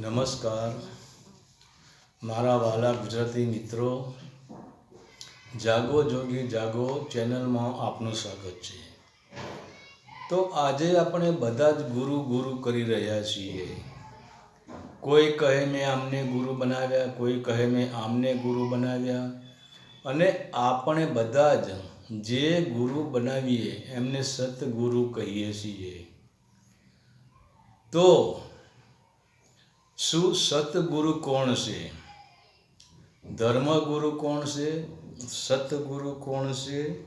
નમસ્કાર. મારા વાલા ગુજરાતી મિત્રો, જાગો જોગી જાગો ચેનલમાં આપનું સ્વાગત છે. તો આજે આપણે બધા જ ગુરુ ગુરુ કરી રહ્યા છીએ. કોઈ કહે મેં આમને ગુરુ બનાવ્યા, કોઈ કહે મેં આમને ગુરુ બનાવ્યા. અને આપણે બધા જ જે ગુરુ બનાવીએ, એમને સતગુરુ કહીએ છીએ. તો શું સતગુરુ કોણ છે? ધર્મગુરુ કોણ છે? સતગુરુ કોણ છે?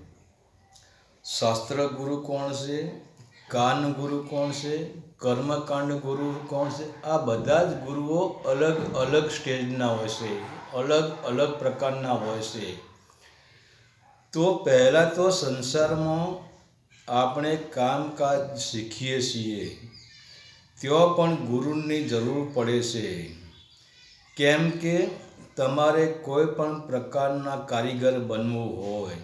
શાસ્ત્રગુરુ કોણ છે? કાન ગુરુ કોણ છે? કર્મકાંડ ગુરુ કોણ છે? આ બધા જ ગુરુઓ અલગ અલગ સ્ટેજના હોય છે. અલગ અલગ પ્રકારના હોય છે. તો પહેલાં તો સંસારમાં આપણે કામકાજ શીખીએ છીએ. ત્યાં પણ ગુરુની જરૂર પડે છે. કેમ કે તમારે કોઈ પણ પ્રકારના કારીગર બનવું હોય,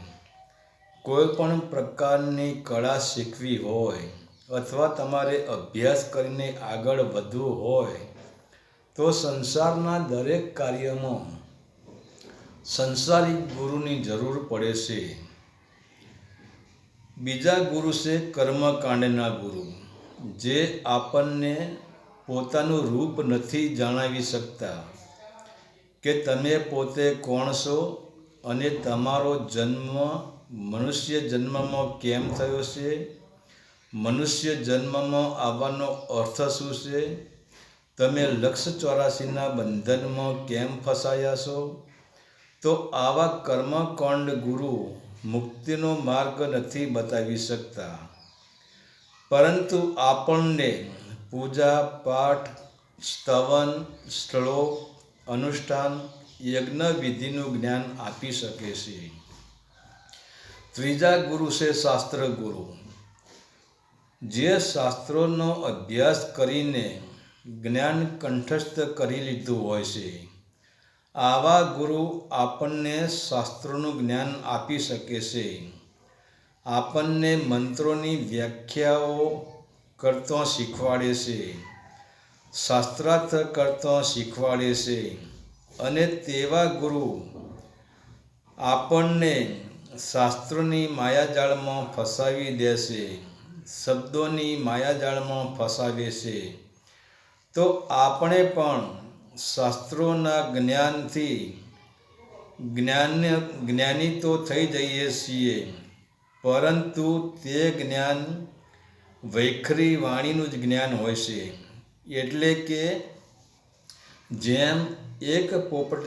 કોઈ પણ પ્રકારની કળા શીખવી હોય અથવા તમારે અભ્યાસ કરીને આગળ વધવું હોય, તો સંસારના દરેક કાર્યમાં સંસારિક ગુરુની જરૂર પડે છે. બીજા ગુરુ છે કર્મકાંડના ગુરુ. જે આપણને પોતાનું રૂપ નથી જણાવી શકતા, કે તમે પોતે કોણ છો અને તમારો જન્મ મનુષ્ય જન્મમાં કેમ થયો છે? મનુષ્ય જન્મમાં આવવાનો અર્થ શું છે? તમે લક્ષ ચોરાસીના બંધનમાં કેમ ફસાયા છો? તો આવા કર્મકાંડ ગુરુ મુક્તિનો માર્ગ નથી બતાવી શકતા. પરંતુ આપણને પૂજા, પાઠ, સ્તવન, સ્થળો, અનુષ્ઠાન, યજ્ઞ વિધિનું જ્ઞાન આપી શકે છે. ત્રીજા ગુરુ છે શાસ્ત્ર ગુરુ. જે શાસ્ત્રોનો અભ્યાસ કરીને જ્ઞાન કંઠસ્થ કરી લીધું હોય છે. આવા ગુરુ આપણને શાસ્ત્રોનું જ્ઞાન આપી શકે છે. આપણને મંત્રોની વ્યાખ્યાઓ કરતો શીખવાડે છે. શાસ્ત્રાર્થ કરતો શીખવાડે છે. અને તેવા ગુરુ આપણને શાસ્ત્રોની માયાજાળમાં ફસાવી દેશે શબ્દોની માયાજાળમાં ફસાવે છે. તો આપણે પણ શાસ્ત્રોના જ્ઞાનથી જ્ઞાન જ્ઞાની તો થઈ જઈએ છીએ. પરંતુ તે જ્ઞાન વૈખરી વાણીનું જ જ્ઞાન હોય છે. એટલે કે જેમ એક પોપટ,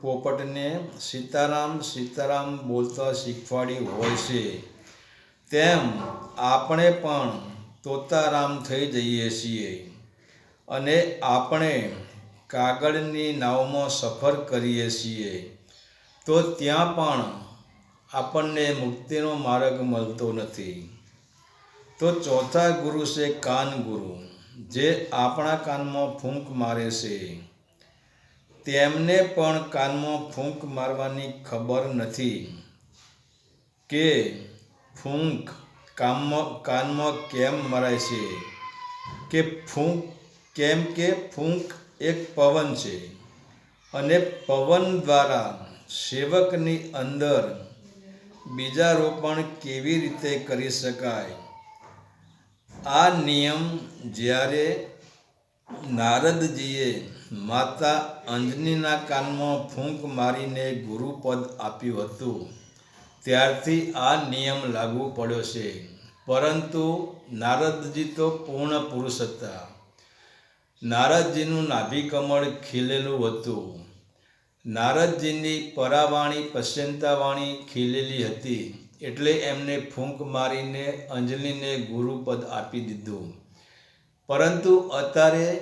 પોપટને સીતારામ સીતારામ બોલતા શીખવાડી હોય છે, તેમ આપણે પણ તોતારામ થઈ જઈએ છીએ અને આપણે કાગળની નાવમાં સફર કરીએ છીએ. તો ત્યાં પણ આપણને મુક્તિનો માર્ગ મળતો નથી. તો ચોથા ગુરુ છે કાન ગુરુ, જે આપણા કાનમાં ફૂંક મારે છે. તેમને પણ કાનમાં ફૂંક મારવાની ખબર નથી કે ફૂંક કામમાં, કાનમાં કેમ મરાય છે? કે ફૂંક, કેમ કે ફૂંક એક પવન છે. અને પવન દ્વારા સેવકની અંદર બીજા રોપણ કેવી રીતે કરી શકાય? આ નિયમ જ્યારે નારદજીએ માતા અંજનીના કાનમાં ફૂંક મારીને ગુરુપદ આપ્યું હતું, ત્યારથી આ નિયમ લાગુ પડ્યો છે. પરંતુ નારદજી તો પૂર્ણ પુરુષ હતા. નારદજીનું નાભિકમળ ખીલેલું હતું. નારદજીની પરાવાણી પશ્યંતાવાણી ખીલેલી હતી એટલે એમને ફૂંક મારીને અંજલિને ગુરુપદ આપી દીધું. પરંતુ અત્યારે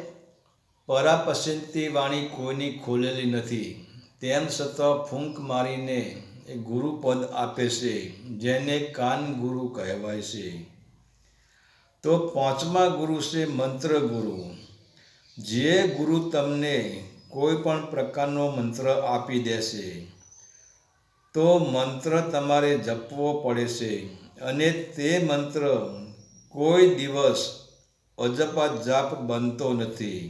પરાપશ્યંતી વાણી કોઈની ખોલેલી નથી. તેમ છતાં ફૂંક મારીને ગુરુપદ આપે છે, જેને કાન ગુરુ કહેવાય છે. તો પાંચમા ગુરુ છે મંત્ર ગુરુ. જે ગુરુ તમને કોઈ પણ પ્રકારનો મંત્ર આપી દેશે. તો મંત્ર તમારે જપવો પડે છે અને તે મંત્ર કોઈ દિવસ અજપા જાપ બનતો નથી.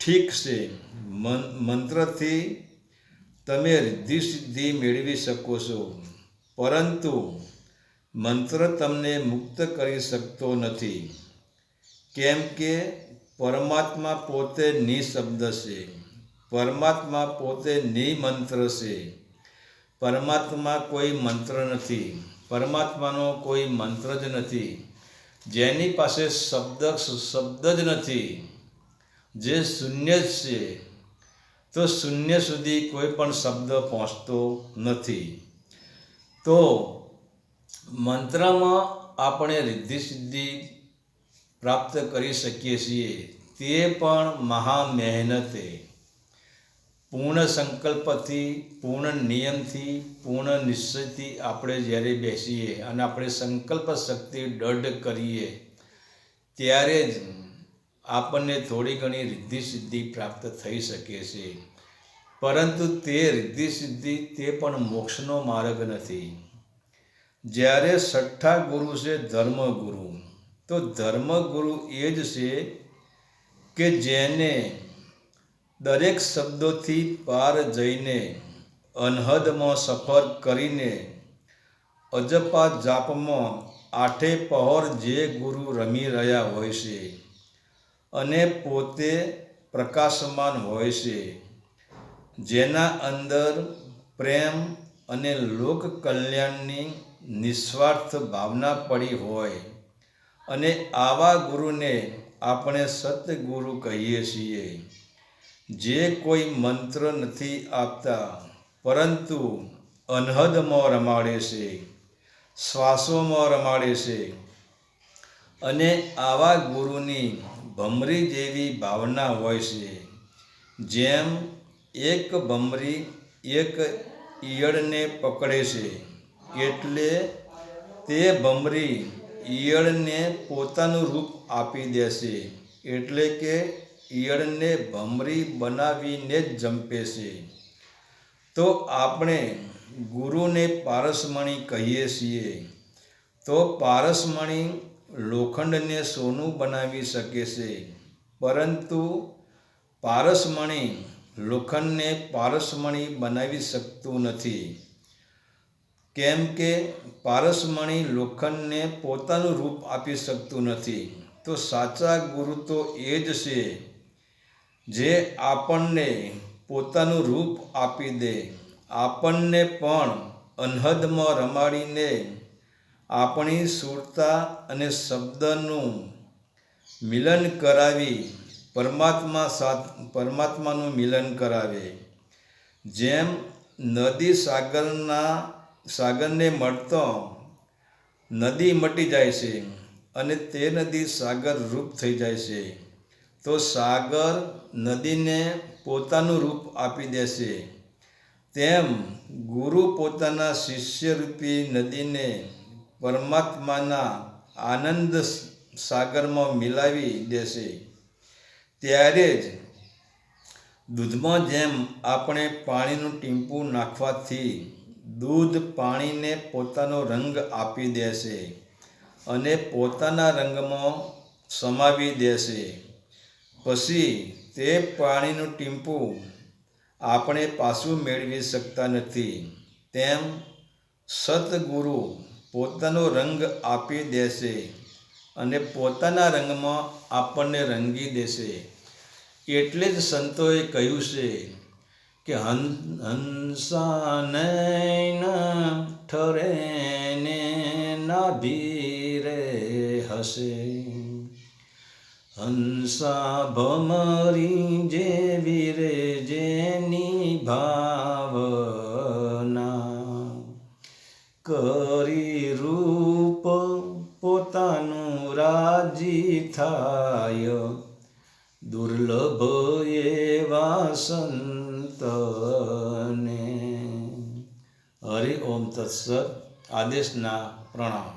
ઠીક છે મંત્રથી તમે રિદ્ધિ સિદ્ધિ મેળવી શકો છો, પરંતુ મંત્ર તમને મુક્ત કરી શકતો નથી. કેમ કે પરમાત્મા પોતે નિશબ્દ છે. પરમાત્મા પોતે નિમંત્ર છે. પરમાત્મા કોઈ મંત્ર નથી. પરમાત્માનો કોઈ મંત્ર જ નથી. જેની પાસે શબ્દ શબ્દ જ નથી. જે શૂન્ય જ છે, તો શૂન્ય સુધી કોઈ પણ શબ્દ પહોંચતો નથી. તો મંત્રમાં આપણે રિદ્ધિ સિદ્ધિ પ્રાપ્ત કરી શકીએ છીએ. તે પણ મહા મહેનતે. પૂર્ણ સંકલ્પથી, પૂર્ણ નિયમથી, પૂર્ણ નિશ્ચયથી આપણે જ્યારે બેસીએ અને આપણે સંકલ્પ શક્તિ દઢ કરીએ, ત્યારે જ આપણને થોડી ઘણી રિદ્ધિ સિદ્ધિ પ્રાપ્ત થઈ શકે છે. પરંતુ તે રિદ્ધિ સિદ્ધિ તે પણ મોક્ષનો માર્ગ નથી. જ્યારે છઠ્ઠા ગુરુ છે ધર્મગુરુ તો ધર્મગુરુ એ જ છે કે જેને દરેક શબ્દોથી પાર જઈને અનહદમાં સફર કરીને અજપા જાપમાં આઠે પહોર જે ગુરુ રમી રહ્યા હોય છે અને પોતે પ્રકાશમાન હોય છે. જેના અંદર પ્રેમ અને લોક કલ્યાણની નિસ્વાર્થ ભાવના પડી હોય અને આવા ગુરુને આપણે સતગુરુ કહીએ છીએ. જે કોઈ મંત્ર નથી આપતા, પરંતુ અનહદમાં રમાડે છે, શ્વાસોમાં રમાડે છે. અને આવા ગુરુની ભમરી જેવી ભાવના હોય છે, જેમ એક ભમરી એક ઈયળને પકડે છે, એટલે તે ભમરી ઈયળને પોતાનું રૂપ આપી દેશે, એટલે કે ઈયળને ભમરી બનાવીને જ જંપે છે તો આપણે ગુરુને પારસમણી કહીએ છીએ. તો પારસમણી લોખંડને સોનું બનાવી શકે છે, પરંતુ પારસમણી લોખંડને પારસમણી બનાવી શકતું નથી. કેમ કે પારસમણી લોખંડને પોતાનું રૂપ આપી શકતું નથી. તો સાચા ગુરુ તો એ જ છે, જે આપણને પોતાનું રૂપ આપી દે. આપણને પણ અનહદમાં રમાડીને આપણી સુરતા અને શબ્દનું મિલન કરાવી પરમાત્મા સાથ, પરમાત્માનું મિલન કરાવે. જેમ નદી સાગરના સાગરને મળતો નદી મટી જાય છે અને તે નદી સાગર રૂપ થઈ જાય છે. તો સાગર નદીને પોતાનું રૂપ આપી દેશે તેમ ગુરુ પોતાના શિષ્યરૂપી નદીને પરમાત્માના આનંદ સાગરમાં મિલાવી દેશે ત્યારે જ દૂધમાં જેમ આપણે પાણીનું ટીમ્પું નાખવાથી દૂધ પાણીને પોતાનો રંગ આપી દેશે અને પોતાના રંગમાં સમાવી દેશે. પછી તે પાણીનું ટીમ્પું આપણે પાછું મેળવી શકતા નથી. તેમ સતગુરુ પોતાનો રંગ આપી દેશે અને પોતાના રંગમાં આપણને રંગી દેશે. એટલે જ સંતોએ કહ્યું છે કે હંસાનૈન ઠરે ને નાભીરે હશે. હંસા ભમરી જેવી રે જેની ભાવના કરી રૂપ પોતાનું રાજી થાય. દુર્લભ એવા સંતને હરિ ઓમ તત્સત. આદેશના પ્રણામ.